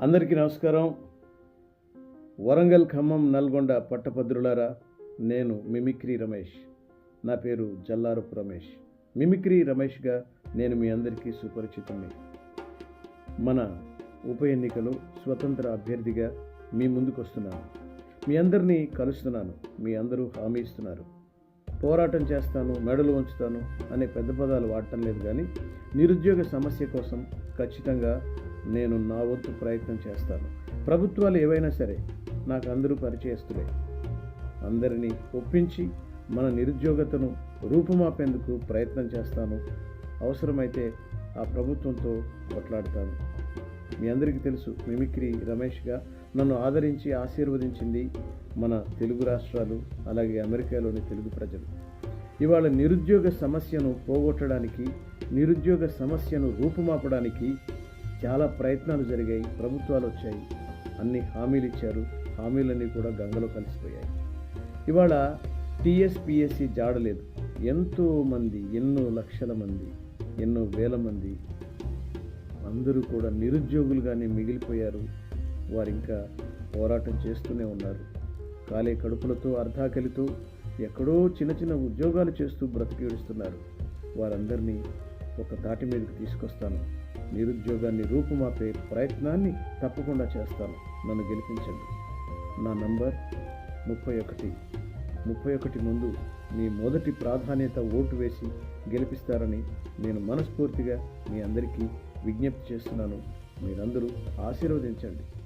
అందరికీ నమస్కారం. వరంగల్ ఖమ్మం నల్గొండ పట్టభద్రులారా నేను మిమిక్రీ రమేష్. నా పేరు జల్లారపు రమేష్. మిమిక్రీ రమేష్గా నేను మీ అందరికీ సుపరిచితుణ్ణి. మన ఉప ఎన్నికలో స్వతంత్ర అభ్యర్థిగా మీ ముందుకు వస్తున్నాను మీ అందరినీ కలుస్తున్నాను. మీ అందరూ హామీ ఇస్తున్నారు. పోరాటం చేస్తాను మెడలు ఉంచుతాను అనే పెద్ద పదాలు వాడటం లేదు కానీ నిరుద్యోగ సమస్య కోసం ఖచ్చితంగా నేను నా వంతు ప్రయత్నం చేస్తాను. ప్రభుత్వాలు ఏవైనా సరే నాకు అందరూ పరిచయస్తులే. అందరినీ ఒప్పించి మన నిరుద్యోగతను రూపుమాపేందుకు ప్రయత్నం చేస్తాను. అవసరమైతే ఆ ప్రభుత్వంతో కొట్లాడతాను. మీ అందరికీ తెలుసు మిమిక్రీ రమేష్గా నన్ను ఆదరించి ఆశీర్వదించింది మన తెలుగు రాష్ట్రాలు అలాగే అమెరికాలోని తెలుగు ప్రజలు. ఇవాళ నిరుద్యోగ సమస్యను పోగొట్టడానికి నిరుద్యోగ సమస్యను రూపుమాపడానికి చాలా ప్రయత్నాలు జరిగాయి ప్రభుత్వాలు వచ్చాయి. అన్ని హామీలు ఇచ్చారు హామీలన్నీ కూడా గంగలో కలిసిపోయాయి. ఇవాళ టీఎస్పిఎస్సి జాడలేదు. ఎంతో మంది ఎన్నో లక్షల మంది ఎన్నో వేల మంది అందరూ కూడా నిరుద్యోగులుగానే మిగిలిపోయారు. వారు ఇంకా పోరాటం చేస్తూనే ఉన్నారు. కాలే కడుపులతో అర్ధాకలితో ఎక్కడో చిన్న చిన్న ఉద్యోగాలు చేస్తూ బ్రతికేడుస్తున్నారు వారందరినీ ఒక తాటి మీదకి తీసుకొస్తాను. నిరుద్యోగాన్ని రూపుమాపే ప్రయత్నాన్ని తప్పకుండా చేస్తాను. నన్ను గెలిపించండి. నా నంబర్ ముప్పై ఒకటి. ముప్పై ఒకటి ముందు మీ మొదటి ప్రాధాన్యత ఓటు వేసి గెలిపిస్తారని నేను మనస్ఫూర్తిగా మీ అందరికీ విజ్ఞప్తి చేస్తున్నాను. మీరందరూ ఆశీర్వదించండి.